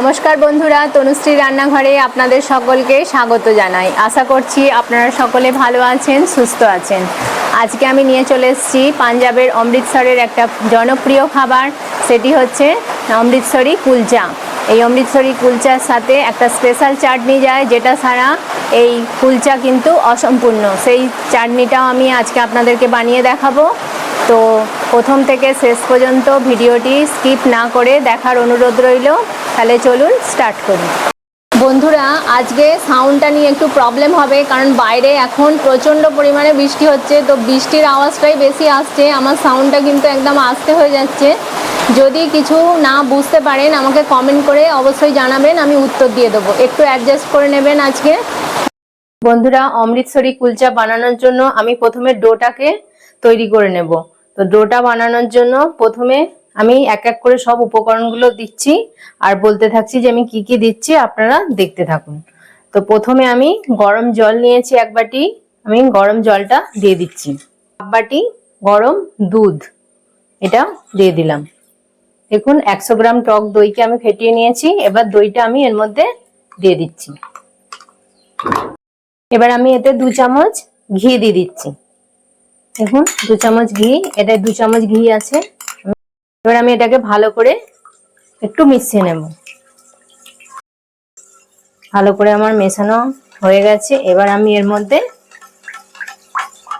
নমস্কার বন্ধুরা, তনুশ্রী রান্নাঘরে আপনাদের সকলকে স্বাগত জানাই। আশা করছি আপনারা সকলে ভালো আছেন, সুস্থ আছেন। আজকে আমি নিয়ে চলে এসেছি পাঞ্জাবের অমৃতসরের একটা জনপ্রিয় খাবার, সেটি হচ্ছে অমৃতসরি কুলচা। এই অমৃতসরি কুলচার সাথে একটা স্পেশাল চাটনি যায়, যেটা ছাড়া এই কুলচা কিন্তু অসম্পূর্ণ। সেই চাটনিটাও আমি আজকে আপনাদেরকে বানিয়ে দেখাবো। তো প্রথম থেকে শেষ পর্যন্ত ভিডিওটি স্কিপ না করে দেখার অনুরোধ রইল। তাহলে চলুন স্টার্ট করি। বন্ধুরা, আজকে সাউন্ডটা নিয়ে একটু প্রবলেম হবে, কারণ বাইরে এখন প্রচণ্ড পরিমাণে বৃষ্টি হচ্ছে। তো বৃষ্টির আওয়াজটাই বেশি আসছে। আমার সাউন্ডটা কিন্তু একদম আস্তে হয়ে যাচ্ছে। যদি কিছু না বুঝতে পারেন, আমাকে কমেন্ট করে অবশ্যই জানাবেন। আমি উত্তর দিয়ে দেবো। একটু অ্যাডজাস্ট করে নেবেন আজকে। বন্ধুরা, অমৃতসরি কুলচা বানানোর জন্য আমি প্রথমে ডোটাকে তৈরি করে নেব। তো ডোটা বানানোর জন্য প্রথমে আমি এক এক করে সব উপকরণগুলো দিচ্ছি আর বলতে থাকছি যে আমি কি কি দিচ্ছি আপনারা দেখতে থাকুন। তো প্রথমে আমি গরম জল নিয়েছি এক বাটি, আমি গরম জলটা দিয়ে দিচ্ছি। এক বাটি গরম দুধ, এটা দিয়ে দিলাম। দেখুন, একশো গ্রাম টক দইকে আমি ফেটিয়ে নিয়েছি, এবার দইটা আমি এর মধ্যে দিয়ে দিচ্ছি। এবার আমি এতে দু চামচ ঘি দিয়ে দিচ্ছি। দেখুন, দু চামচ ঘি এটা দু চামচ ঘি আছে। এবার আমি এটাকে ভালো করে একটু মিশিয়ে নেব। ভালো করে আমার মেশানো হয়ে গেছে। এবার আমি এর মধ্যে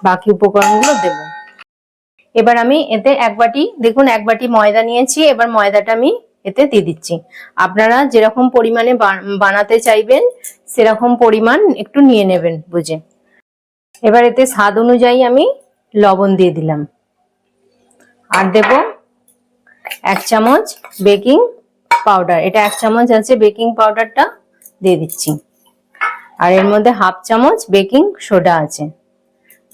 বাকি উপকরণগুলো দেব। এবার আমি এতে এক বাটি, দেখুন, এক বাটি ময়দা নিয়েছি। এবার ময়দাটা আমি এতে দিয়ে দিচ্ছি। আপনারা যেরকম পরিমাণে বানাতে চাইবেন, সেরকম পরিমাণ একটু নিয়ে নেবেন বুঝে। এবার এতে স্বাদ অনুযায়ী আমি লবণ দিয়ে দিলাম। আর দেব এক চামচ বেকিং পাউডার। এটা এক চামচ আছে বেকিং পাউডারটা দিয়ে দিচ্ছি। আর এর মধ্যে হাফ চামচ বেকিং সোডা আছে।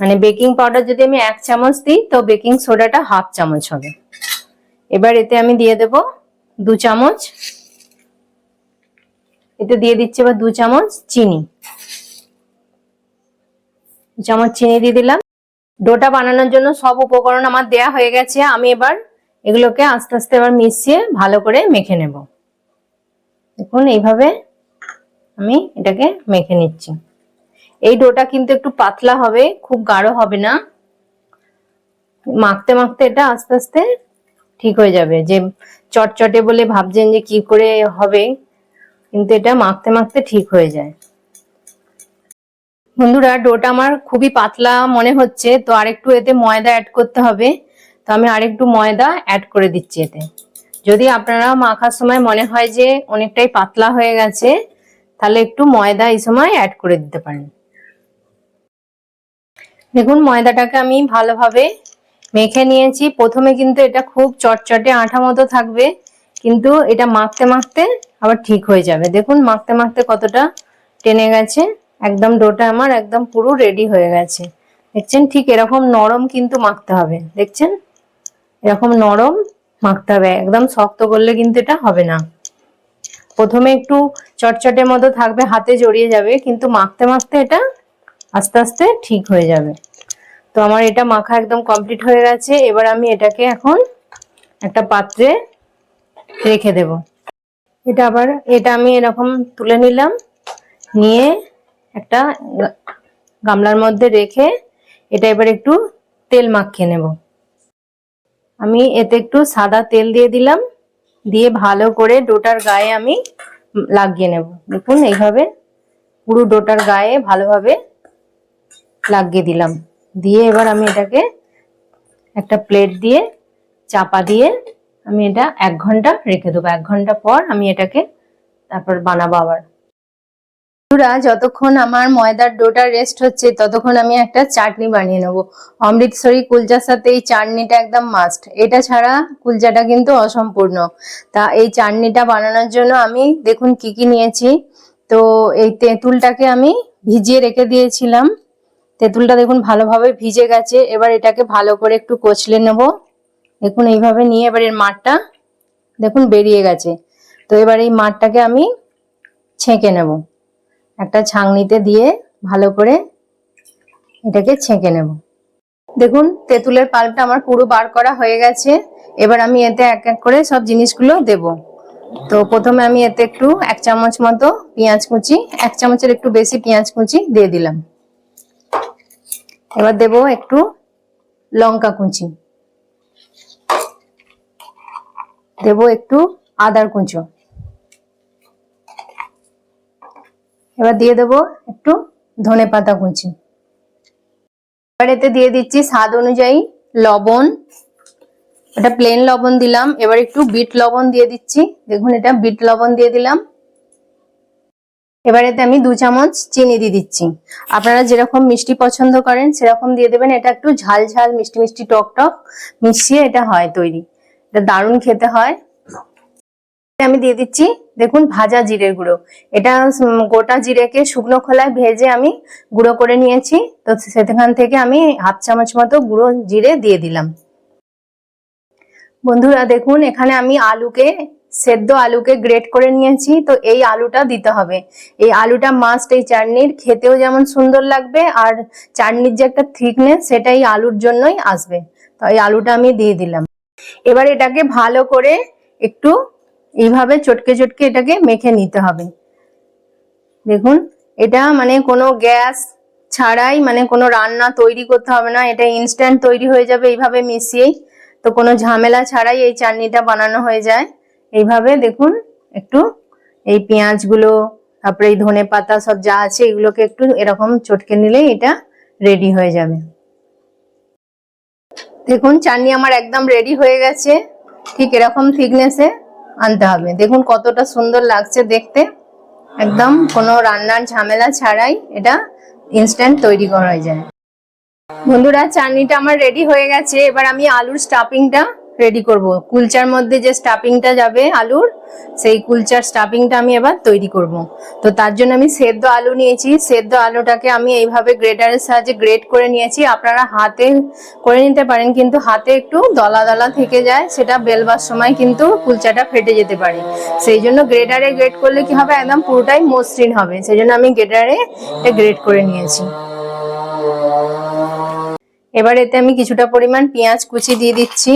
মানে বেকিং পাউডার যদি আমি এক চামচ দিই, তো বেকিং সোডাটা হাফ চামচ হবে। এবার এতে আমি দিয়ে দেব দু চামচ, এতে দিয়ে দিচ্ছি এবার দু চামচ চিনি। চামচ চিনি দিয়ে দিলাম। ডোটা বানানোর জন্য সব উপকরণ আমার দেয়া হয়ে গেছে। আমি এবার এগুলোকে আস্তে আস্তে এবার মিশিয়ে ভালো করে মেখে নেব। দেখুন, এইভাবে আমি এটাকে মেখে নিচ্ছি। এই ডোটা কিন্তু একটু পাতলা হবে, খুব গাঢ় হবে না। মাখতে মাখতে এটা আস্তে আস্তে ঠিক হয়ে যাবে। যে চটচটে বলে ভাবছেন যে কি করে হবে, কিন্তু এটা মাখতে মাখতে ঠিক হয়ে যায়। বন্ধুরা, ডোটা আমার খুবই পাতলা মনে হচ্ছে, তো আরেকটু এতে ময়দা অ্যাড করতে হবে। তো আমি আরেকটু ময়দা অ্যাড করে দিচ্ছি এতে। যদি আপনারা মাখার সময় মনে হয় যে অনেকটাই পাতলা হয়ে গেছে, তাহলে একটু ময়দা এই সময় অ্যাড করে দিতে পারেন। দেখুন, ময়দাটাকে আমি ভালোভাবে মেখে নিয়েছি। প্রথমে কিন্তু এটা খুব চটচটে আঠা মতো থাকবে, কিন্তু এটা মাখতে মাখতে আবার ঠিক হয়ে যাবে। দেখুন মাখতে মাখতে কতটা টেনে গেছে। একদম ডোটা আমার একদম পুরো রেডি হয়ে গেছে। দেখছেন? ঠিক এরকম নরম কিন্তু মাখতে হবে। দেখছেন? এরকম নরম মাখতে হবে। একদম শক্ত করলে কিন্তু এটা হবে না। প্রথমে একটু চটচটের মতো থাকবে, হাতে জড়িয়ে যাবে, কিন্তু মাখতে মাখতে এটা আস্তে আস্তে ঠিক হয়ে যাবে। তো আমার এটা মাখা একদম কমপ্লিট হয়ে গেছে। এবার আমি এটাকে এখন একটা পাত্রে রেখে দেব। এটা আবার, এটা আমি এরকম তুলে নিলাম। নিয়ে একটা গামলার মধ্যে রেখে এটা এবার একটু তেল মাখিয়ে নেব। আমি এতে একটু সাদা তেল দিয়ে দিলাম, দিয়ে ভালো করে ডোটার গায়ে আমি লাগিয়ে নেব। দেখুন, এইভাবে পুরো ডোটার গায়ে ভালোভাবে লাগিয়ে দিলাম। দিয়ে এবার আমি এটাকে একটা প্লেট দিয়ে চাপা দিয়ে আমি এটা এক ঘণ্টা রেখে দেবো। এক ঘণ্টা পর আমি এটাকে তারপর বানাবো আবার। বন্ধুরা, যতক্ষণ আমার ময়দার ডোটা রেস্ট হচ্ছে, ততক্ষণ আমি একটা চাটনি বানিয়ে নেব। অমৃতসরি কুলচার সাথে এই চাটনিটা একদম মাস্ট এটা ছাড়া কুলচাটা কিন্তু অসম্পূর্ণ। তা এই চাটনিটা বানানোর জন্য আমি দেখুন কি কি নিয়েছি। তো এই তেঁতুলটাকে আমি ভিজিয়ে রেখে দিয়েছিলাম। তেঁতুলটা দেখুন ভালোভাবে ভিজে গেছে। এবার এটাকে ভালো করে একটু কচলে নেব। দেখুন এইভাবে নিয়ে এবার এর মাঠটা দেখুন বেরিয়ে গেছে। তো এবার এই মাঠটাকে আমি ছেঁকে নেব। একটা ছাংনিতে দিয়ে ভালো করে এটাকে ছেঁকে নেব। দেখুন, তেঁতুলের পাল্পটা আমার পুরো বার করা হয়ে গেছে। এবার আমি এতে এক এক করে সব জিনিসগুলো দেব। তো প্রথমে আমি এতে একটু এক চামচ মতো পেঁয়াজ কুচি, এক চামচের একটু বেশি পেঁয়াজ কুচি দিয়ে দিলাম। এবার দেব একটু লঙ্কা কুচি। দেব একটু আদার কুচো। এবার দিয়ে দেবো একটু ধনে পাতা কুচি। এবার এতে দিয়ে দিচ্ছি স্বাদ অনুযায়ী লবণ। এটা প্লেন লবণ দিলাম। এবার একটু বিট লবণ দিয়ে দিচ্ছি। দেখুন, এটা বিট লবণ দিয়ে দিলাম। এবার এতে আমি দু চামচ চিনি দিয়ে দিচ্ছি। আপনারা যেরকম মিষ্টি পছন্দ করেন, সেরকম দিয়ে দেবেন। এটা একটু ঝাল ঝাল, মিষ্টি মিষ্টি টক টক মিশিয়ে এটা হয় তৈরি। এটা দারুণ খেতে হয়। আমি দিয়ে দিচ্ছি দেখুন ভাজা জিরে গুঁড়ো। এটা গোটা জিরেকে শুকনো খোলায় ভেজে আমি গুঁড়ো করে নিয়েছি। তো সেখান থেকে আমি হাফ চামচ মতো গুঁড়ো জিরে দিয়ে দিলাম। বন্ধুরা দেখুন, এখানে আমি আলুকে, সেদ্ধ আলুকে গ্রেট করে নিয়েছি। তো এই আলুটা দিতে হবে। এই আলুটা মাস্ট এই চাটনির। খেতেও যেমন সুন্দর লাগবে আর চাটনির যে একটা থিকনেস সেটা এই আলুর জন্যই আসবে। তো এই আলুটা আমি দিয়ে দিলাম। এবার এটাকে ভালো করে একটু এইভাবে চটকে চটকে এটাকে মেখে নিতে হবে। দেখুন, এটা মানে কোনো গ্যাস ছাড়াই মানে কোনো রান্না তৈরি করতে হবে না, এটা ইনস্ট্যান্ট তৈরি হয়ে যাবে এইভাবে মিশিয়েই। তো কোনো ঝামেলা ছাড়াই এই চাটনিটা বানানো হয়ে যায়। এইভাবে দেখুন, একটু এই পেঁয়াজগুলো, তারপরে এই ধনে পাতা সব যা আছে এগুলোকে একটু এরকম চটকে নিলেই এটা রেডি হয়ে যাবে। দেখুন, চাটনি আমার একদম রেডি হয়ে গেছে। ঠিক এরকম থিকনেসে আনতে হবে। দেখুন কতটা সুন্দর লাগছে দেখতে। একদম কোনো রান্নার ঝামেলা ছাড়াই এটা ইনস্ট্যান্ট তৈরি করা যায়। বন্ধুরা, চাটনিটা আমার রেডি হয়ে গেছে। এবার আমি আলুর স্টাফিংটা রেডি করব। কুলচার মধ্যে যে স্টাফিংটা যাবে আলুর, সেই কুলচার স্টাফিংটা আমি এবার তৈরি করব। তো তার জন্য আমি সেদ্ধ আলু নিয়েছি। সেদ্ধ আলুটাকে আমি এইভাবে গ্রেটারের সাহায্যে গ্রেট করে নিয়েছি। আপনারা হাতে করে নিতে পারেন, কিন্তু হাতে একটু দলা দলা থেকে যায়, সেটা বেলবার সময় কিন্তু কুলচাটা ফেটে যেতে পারে। সেই জন্য গ্রেটারে গ্রেট করলে কি হবে? একদম পুরোটাই মসৃণ হবে। সেই জন্য আমি গ্রেটারে গ্রেট করে নিয়েছি। এবার এতে আমি কিছুটা পরিমাণ পেঁয়াজ কুচি দিয়ে দিচ্ছি।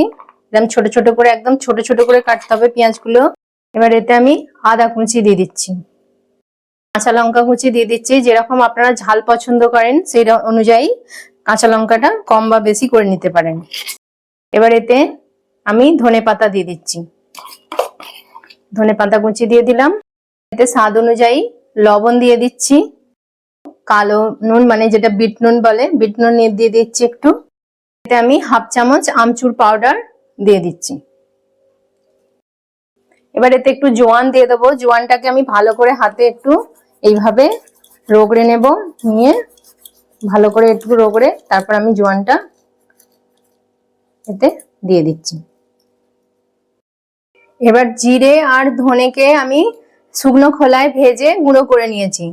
একদম ছোট ছোট করে, একদম ছোট ছোট করে কাটতে হবে পেঁয়াজগুলো। এবার এতে আমি আদা কুচি দিয়ে দিচ্ছি। কাঁচা লঙ্কা কুচি দিয়ে দিচ্ছি। যেরকম আপনারা ঝাল পছন্দ করেন, সেই অনুযায়ী কাঁচা লঙ্কাটা কম বা বেশি করে নিতে পারেন। এবার এতে আমি ধনে পাতা দিয়ে দিচ্ছি। ধনে পাতা কুচি দিয়ে দিলাম। এতে স্বাদ অনুযায়ী লবণ দিয়ে দিচ্ছি। কালো নুন মানে যেটা বিট নুন বলে, বিট নুন দিয়ে দিচ্ছি একটু। এতে আমি হাফ চামচ আমচুর পাউডার দিয়ে দিচ্ছি। এবার এতে একটু জোয়ান দিয়ে দেবো। জোয়ানটাকে আমি ভালো করে হাতে একটু এইভাবে রগড়ে নেব, নিয়ে ভালো করে একটু রোগড়ে তারপর আমি জোয়ানটা এতে দিয়ে দিচ্ছি। এবার জিরে আর ধনেকে আমি শুকনো খোলায় ভেজে গুঁড়ো করে নিয়েছি।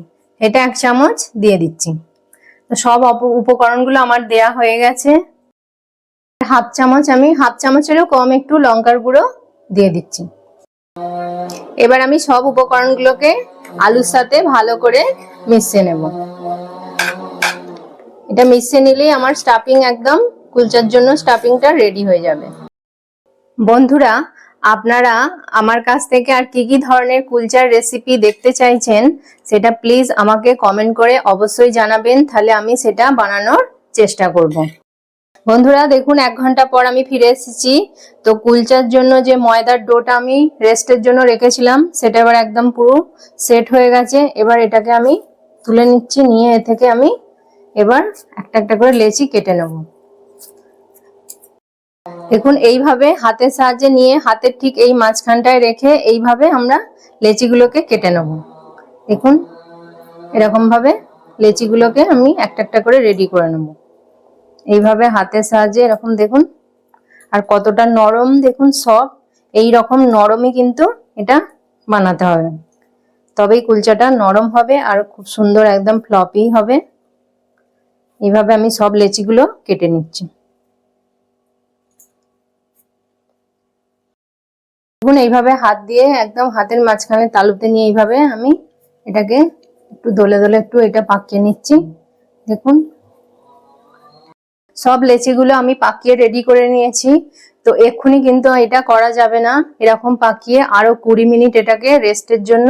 এটা এক চামচ দিয়ে দিচ্ছি। তো সব উপকরণগুলো আমার দেয়া হয়ে গেছে। হাফ চামচ, আমি হাফ চামচেরও কম একটু লঙ্কার গুঁড়ো দিয়ে দিচ্ছি। এবার আমি সব উপকরণগুলোকে আলুর সাথে ভালো করে মিশিয়ে নেব। এটা মিশিয়ে নিলেই আমার স্টাফিং একদম কুলচার জন্য স্টাফিংটা রেডি হয়ে যাবে। বন্ধুরা, আপনারা আমার কাছ থেকে আর কি কি ধরনের কুলচার রেসিপি দেখতে চাইছেন, সেটা প্লিজ আমাকে কমেন্ট করে অবশ্যই জানাবেন, তাহলে আমি সেটা বানানোর চেষ্টা করব। বন্ধুরা, দেখুন, এক ঘণ্টা পর আমি ফিরে এসেছি। তো কুলচার জন্য যে ময়দার ডোটা আমি রেস্টের জন্য রেখেছিলাম, সেটা এবার একদম পুরো সেট হয়ে গেছে। এবার এটাকে আমি তুলে নিচ্ছি, নিয়ে এ থেকে আমি এবার একটা একটা করে লেচি কেটে নেব। দেখুন, এইভাবে হাতের সাহায্যে নিয়ে, হাতের ঠিক এই মাঝখানটায় রেখে এইভাবে আমরা লেচিগুলোকে কেটে নেব। দেখুন এরকম ভাবে লেচিগুলোকে আমি একটা একটা করে রেডি করে নেব। এইভাবে হাতের সাহায্যে এরকম দেখুন। আর কতটা নরম দেখুন সব এই রকম নরমই কিন্তু এটা বানাতে হবে। তবেই কুলচাটা নরম হবে আর খুব সুন্দর একদম ফ্লপি হবে। এইভাবে আমি সব লেচিগুলো কেটে নিচ্ছি। দেখুন, এইভাবে হাত দিয়ে একদম হাতের মাঝখানে তালুতে নিয়ে এইভাবে আমি এটাকে একটু দোলে দোলে একটু এটা পাকিয়ে নিচ্ছি। দেখুন সব লেচিগুলো আমি পাকিয়ে রেডি করে নিয়েছি। তো এক্ষুনি কিন্তু এটা করা যাবে না। এরকম পাকিয়ে আরও কুড়ি মিনিট এটাকে রেস্টের জন্য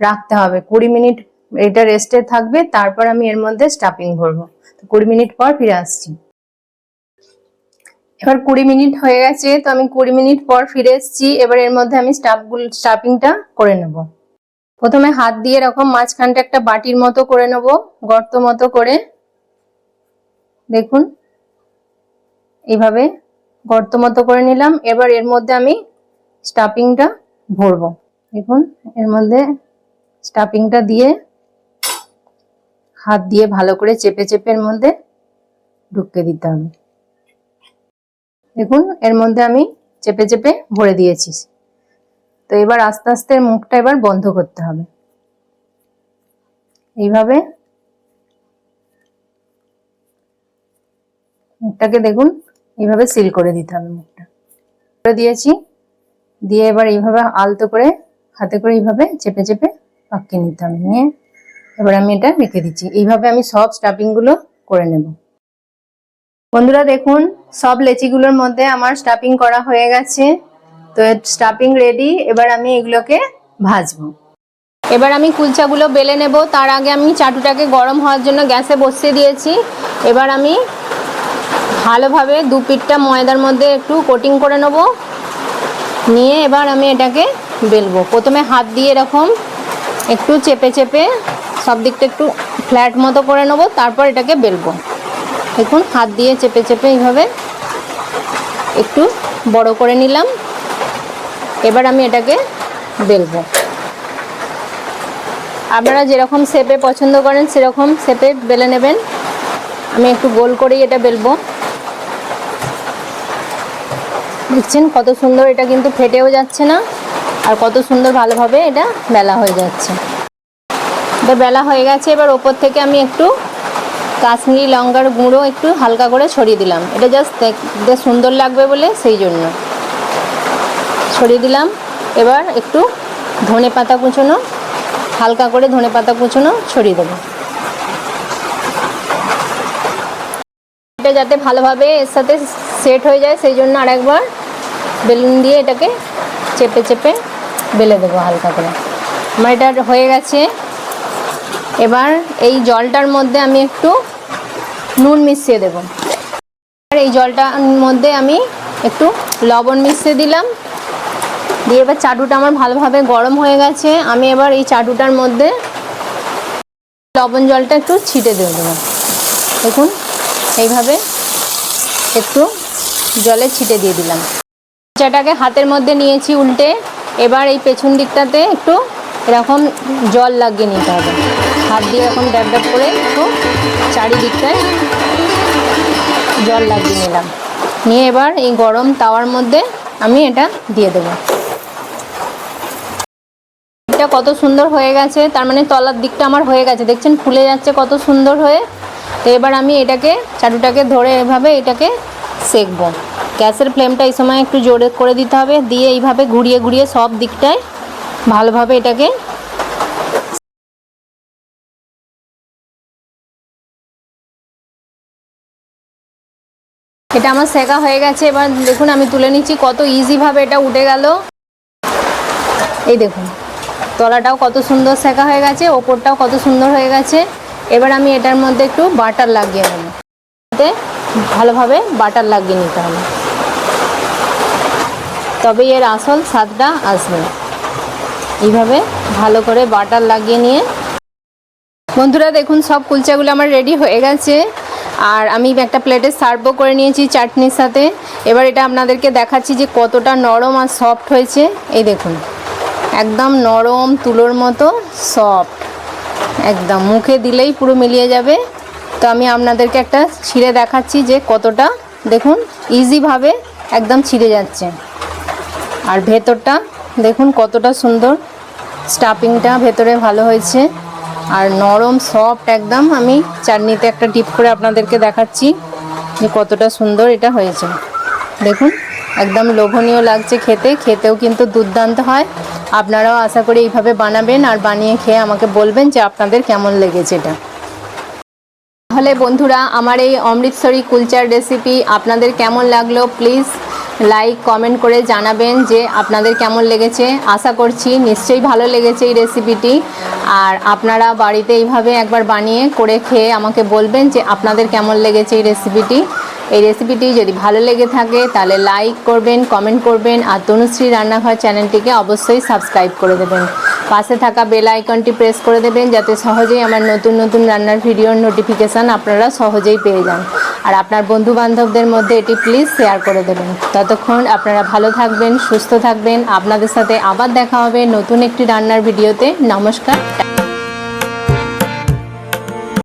রাখতে হবে। কুড়ি মিনিট এটা রেস্টে থাকবে, তারপর আমি এর মধ্যে স্টাফিং ভরবো তো কুড়ি মিনিট পর ফিরে আসছি। এবার কুড়ি মিনিট হয়ে গেছে, তো আমি কুড়ি মিনিট পর ফিরে এসেছি। এবার এর মধ্যে আমি স্টাফগুলো স্টাফিংটা করে নেব। প্রথমে হাত দিয়ে এরকম মাঝখানটা একটা বাটির মতো করে নেব, গর্ত মতো করে। দেখুন। এইভাবে গর্ত মতো করে নিলাম। এবার এর মধ্যে আমি স্টাফিংটা ভরবো। দেখুন, এর মধ্যে স্টাফিংটা দিয়ে হাত দিয়ে ভালো করে চেপে চেপে এর মধ্যে ঢুকিয়ে দিতে হবে। দেখুন, এর মধ্যে আমি চেপে চেপে ভরে দিয়েছি। তো এবার আস্তে আস্তে মুখটা এবার বন্ধ করতে হবে। এইভাবে মুখটাকে দেখুন এইভাবে সিল করে দিতে হবে মুখটা। করে দিয়েছি। দিয়ে এবার এইভাবে আলতো করে, হাতে করে এইভাবে চেপে চেপে পাকিয়ে নিতে হবে। নিয়ে এবার আমি এটা রেখে দিচ্ছি। এইভাবে আমি সব স্টাফিংগুলো করে নেব। বন্ধুরা দেখুন, সব লেচিগুলোর মধ্যে আমার স্টাফিং করা হয়ে গেছে। তো স্টাফিং রেডি এবার আমি এগুলোকে ভাজবো। এবার আমি কুলচাগুলো বেলে নেব। তার আগে আমি চাটুটাকে গরম হওয়ার জন্য গ্যাসে বসিয়ে দিয়েছি। এবার আমি ভালোভাবে দু পিঠটা ময়দার মধ্যে একটু কোটিং করে নেব। নিয়ে এবার আমি এটাকে বেলবো। প্রথমে হাত দিয়ে এরকম একটু চেপে চেপে সব দিকটা একটু ফ্ল্যাট মতো করে নেব, তারপর এটাকে বেলবো। দেখুন, হাত দিয়ে চেপে চেপে এইভাবে একটু বড় করে নিলাম। এবার আমি এটাকে বেলবো। আপনারা যেরকম শেপে পছন্দ করেন, সেরকম শেপে বেলে নেবেন। আমি একটু গোল করেই এটা বেলবো। দেখছেন, কত সুন্দর এটা কিন্তু ফেটেও যাচ্ছে না, আর কত সুন্দর ভালোভাবে এটা বেলা হয়ে যাচ্ছে। এটা বেলা হয়ে গেছে, এবার ওপর থেকে আমি একটু কাশ্মীরি লঙ্কার গুঁড়ো একটু হালকা করে ছড়িয়ে দিলাম। এটা জাস্ট দেখতে সুন্দর লাগবে বলে সেই জন্য। ছড়িয়ে দিলাম, এবার একটু ধনে পাতা কুচোনো, হালকা করে ধনে পাতা কুচোনো ছড়িয়ে দেবো। এটা যাতে ভালোভাবে এর সাথে সেট হয়ে যায়, সেই জন্য আরেকবার বেলুন দিয়ে এটাকে চেপে চেপে বেলে দেবো হালকা করে। আমার এটা হয়ে গেছে। এবার এই জলটার মধ্যে আমি একটু নুন মিশিয়ে দেব। আর এই জলটার মধ্যে আমি একটু লবণ মিশিয়ে দিলাম। দিয়ে এবার চাটুটা আমার ভালোভাবে গরম হয়ে গেছে। আমি এবার এই চাটুটার মধ্যে লবণ জলটা একটু ছিটে দিয়ে দেবো। দেখুন, এইভাবে একটু জলে ছিটে দিয়ে দিলাম। চাটাকে হাতের মধ্যে নিয়েছি উল্টে। এবার এই পেছন দিকটাতে একটু এরকম জল লাগিয়ে নিতে হবে। হাত দিয়ে এরকম ড্যাব ড্যাব করে একটু চারিদিকটায় জল লাগিয়ে নিলাম। নিয়ে এবার এই গরম তাওয়ার মধ্যে আমি এটা দিয়ে দেবো। এটা কত সুন্দর হয়ে গেছে, তার মানে তলার দিকটা আমার হয়ে গেছে। দেখছেন, ফুলে যাচ্ছে কত সুন্দর হয়ে। তো এবার আমি এটাকে, চাটুটাকে ধরে এভাবে এটাকে সেকবো। গ্যাসের ফ্লেমটা এই সময় একটু জোরে করে দিতে হবে, দিয়ে এইভাবে ঘুরিয়ে ঘুরিয়ে সব দিকটায় ভালোভাবে এটাকে এটা আমার সেকা হয়ে গেছে, এবার দেখুন আমি তুলে নিচ্ছি কত ইজিভাবে এটা উঠে গেল। এই দেখুন, তলাটাও কত সুন্দর সেকা হয়ে গেছে, ওপরটাও কত সুন্দর হয়ে গেছে। এবার আমি এটার মধ্যে একটু বাটার লাগিয়ে নেব। ভালোভাবে বাটার লাগিয়ে নিতে হবে। তবে এর আসল স্বাদটা আসবে। এইভাবে ভালো করে বাটার লাগিয়ে নিয়ে। বন্ধুরা, দেখুন, সব কুলচাগুলো আমার রেডি হয়ে গেছে। আর আমি একটা প্লেটে সার্ভও করে নিয়েছি চাটনির সাথে। এবার এটা আপনাদেরকে দেখাচ্ছি যে কতটা নরম আর সফট হয়েছে। এই দেখুন, একদম নরম তুলোর মতো সফট একদম, মুখে দিলেই পুরো মিলিয়ে যাবে। তো আমি আপনাদেরকে একটা ছিঁড়ে দেখাচ্ছি যে কতটা, দেখুন ইজিভাবে একদম ছিঁড়ে যাচ্ছে। আর ভেতরটা, দেখুন কতটা সুন্দর। স্টাফিংটা ভেতরে ভালো হয়েছে। আর নরম সফট একদম আমি চাটনিতে একটা ডিপ করে আপনাদেরকে দেখাচ্ছি যে কতটা সুন্দর এটা হয়েছে। দেখুন, একদম লোভনীয় লাগছে খেতে, খেতেও কিন্তু দুর্দান্ত হয়। আপনারাও আশা করি এইভাবে বানাবেন আর বানিয়ে খেয়ে আমাকে বলবেন যে আপনাদের কেমন লেগেছে এটা। তাহলে বন্ধুরা, আমার এই অমৃতসরি কুলচার রেসিপি আপনাদের কেমন লাগল? প্লিজ লাইক কমেন্ট করে জানাবেন যে আপনাদের কেমন লেগেছে। আশা করছি নিশ্চয়ই ভালো লেগেছে এই রেসিপিটি আর আপনারা বাড়িতে এইভাবে একবার বানিয়ে করে খেয়ে আমাকে বলবেন যে আপনাদের কেমন লেগেছে এই রেসিপিটি এই রেসিপিটি যদি ভালো লেগে থাকে, তাহলে লাইক করবেন কমেন্ট করবেন, আর তনুশ্রী রান্নাঘর চ্যানেলটিকে অবশ্যই সাবস্ক্রাইব করে দেবেন। পাশে থাকা বেল আইকনটি প্রেস করে দেবেন, যাতে সহজেই আমার নতুন নতুন রান্নার ভিডিওর নোটিফিকেশান আপনারা সহজেই পেয়ে যান। আর আপনার বন্ধু বান্ধবদের মধ্যে এটি প্লিজ শেয়ার করে দেবেন। ততক্ষণ আপনারা ভালো থাকবেন, সুস্থ থাকবেন। আপনাদের সাথে আবার দেখা হবে নতুন একটি রান্নার ভিডিওতে নমস্কার।